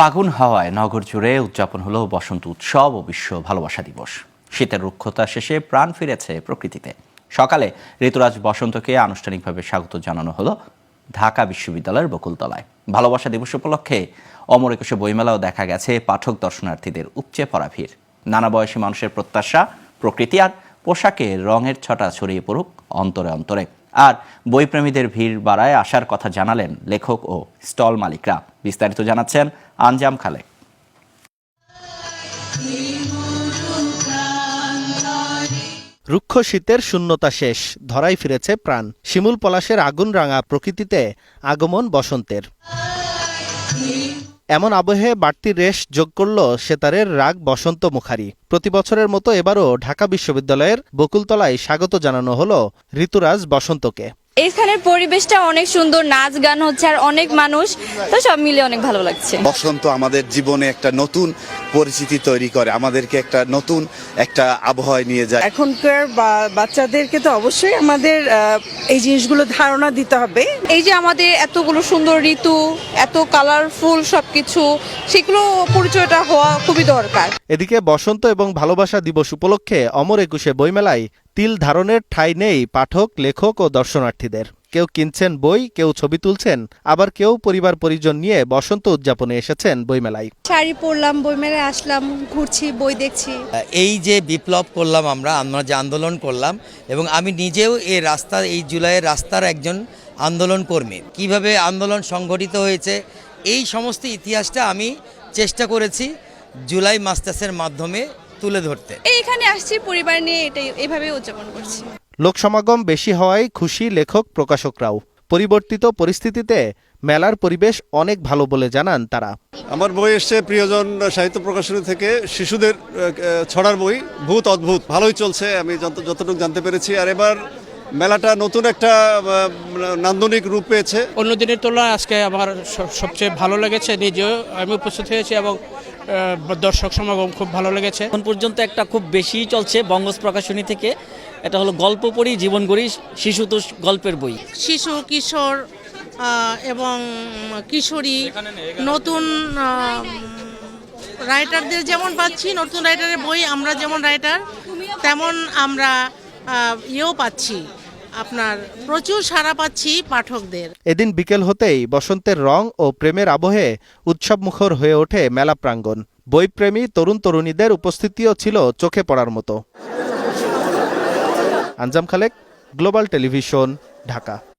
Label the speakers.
Speaker 1: ফাগুন হাওয়ায় নগর জুড়ে উদযাপন হলো বসন্ত উৎসব ও বিশ্ব ভালোবাসা দিবস। শীতের রুক্ষতা শেষে প্রাণ ফিরেছে প্রকৃতিতে। সকালে ঋতুরাজ বসন্তকে আনুষ্ঠানিকভাবে স্বাগত জানানো হলো ঢাকা বিশ্ববিদ্যালয়ের বকুলতলায়। ভালোবাসা দিবস উপলক্ষে অমর একুশে বইমেলাও দেখা গেছে পাঠক দর্শনার্থীদের উপচে পড়া ভিড়। নানা বয়সী মানুষের প্রত্যাশা, প্রকৃতি আর পোশাকে রঙের ছটা ছড়িয়ে পড়ুক অন্তরে অন্তরে। আর বইপ্রেমীদের ভিড় বাড়ায় আসার কথা জানালেন লেখক ও স্টল মালিকরা। বিস্তারিত জানাচ্ছেন আঞ্জাম খালেক।
Speaker 2: রুক্ষ শীতের শূন্যতা শেষ, ধরাই ফিরেছে প্রাণ। শিমুল পলাশের আগুন রাঙা প্রকৃতিতে আগমন বসন্তের। এমন আবহে বাড়তি রেশ যোগ করল সেতারের রাগ বসন্ত মুখারি। প্রতি বছরের মতো এবারও ঢাকা বিশ্ববিদ্যালয়ের বকুলতলায় স্বাগত জানানো হলো ঋতুরাজ বসন্তকে।
Speaker 3: এইখানের পরিবেশটা অনেক সুন্দর নাচ গান হচ্ছে আর অনেক মানুষ তো সব মিলে অনেক ভালো লাগছে।
Speaker 4: বসন্ত আমাদের জীবনে একটা নতুন পরিচিতি তৈরি করে আমাদেরকে একটা নতুন একটা আবহাওয়ায় নিয়ে যায়।
Speaker 5: এখনকার বাচ্চাদেরকে তো অবশ্যই আমাদের আহ, এই জিনিসগুলো ধারণা দিতে হবে।
Speaker 6: এই যে আমাদের এতগুলো সুন্দর ঋতু এত কালারফুল সবকিছু সেগুলো পরিচয়টা হওয়া খুবই দরকার।
Speaker 2: এদিকে বসন্ত এবং ভালোবাসা দিবস উপলক্ষে অমর একুশে বইমেলায় তিল ধারণের ঠাঁই নেই পাঠক লেখক ও দর্শনার্থীদের। কেউ কিনছেন বই কেউ ছবি তুলছেন আবার কেউ পরিবার পরিজন নিয়ে বসন্ত উদযাপনে এসেছেন বইমেলায়।
Speaker 7: শাড়ি পরলাম বইমেলায় আসলাম ঘুরছি বই দেখছি।
Speaker 8: এই যে বিপ্লব করলাম আমরা আমরা যে আন্দোলন করলাম এবং আমি নিজেও এই রাস্তা এই জুলাইয়ের রাস্তার একজন আন্দোলন কর্মী। কীভাবে আন্দোলন সংগঠিত হয়েছে এই সমস্ত ইতিহাসটা আমি চেষ্টা করেছি জুলাই মাস্টার্সের মাধ্যমে তুলে ধরতে।
Speaker 6: এইখানে আসছি পরিবার নিয়ে এটাই এভাবে উদযাপন করছি।
Speaker 2: লোক সমাগম বেশি হওয়ায় খুশি লেখক প্রকাশকরাও। পরিবর্তিত পরিস্থিতিতে মেলার পরিবেশ অনেক ভালো বলে জানান তারা।
Speaker 9: আমার বই এসছে প্রিয়জন সাহিত্য প্রকাশনী থেকে শিশুদের ছড়ার বই। ভূত অদ্ভুত ভালোই চলছে আমি যত যতটুকু জানতে পেরেছি। আর এবার মেলাটা নতুন একটা নান্দনিক রূপ পেয়েছে।
Speaker 10: অন্য দিনের তুলনায় আজকে আমার সবচেয়ে ভালো লেগেছে। নিজেও আমি উপস্থিত হয়েছি এবং দর্শক সমাগম খুব ভালো লেগেছে।
Speaker 11: এখন পর্যন্ত একটা খুব বেশি চলছে বঙ্গজ প্রকাশনী থেকে। এটা হলো গল্প পড়ি জীবন গড়ি শিশু তো গল্পের বই।
Speaker 7: শিশু কিশোর এবং কিশোরী নতুন রাইটারদের যেমন পাচ্ছি নতুন রাইটারের বই আমরা যেমন রাইটার তেমন আমরা ইয়েও পাচ্ছি। আপনার প্রচুর সাড়া পাচ্ছি পাঠকদের।
Speaker 2: এদিন বিকেল হতেই বসন্তের রং ও প্রেমের আবহে উৎসবমুখর হয়ে ওঠে মেলা প্রাঙ্গণ। বইপ্রেমী তরুণ তরুণীদের উপস্থিতিও ছিল চোখে পড়ার মতো। আঞ্জাম খালেক, গ্লোবাল টেলিভিশন, ঢাকা।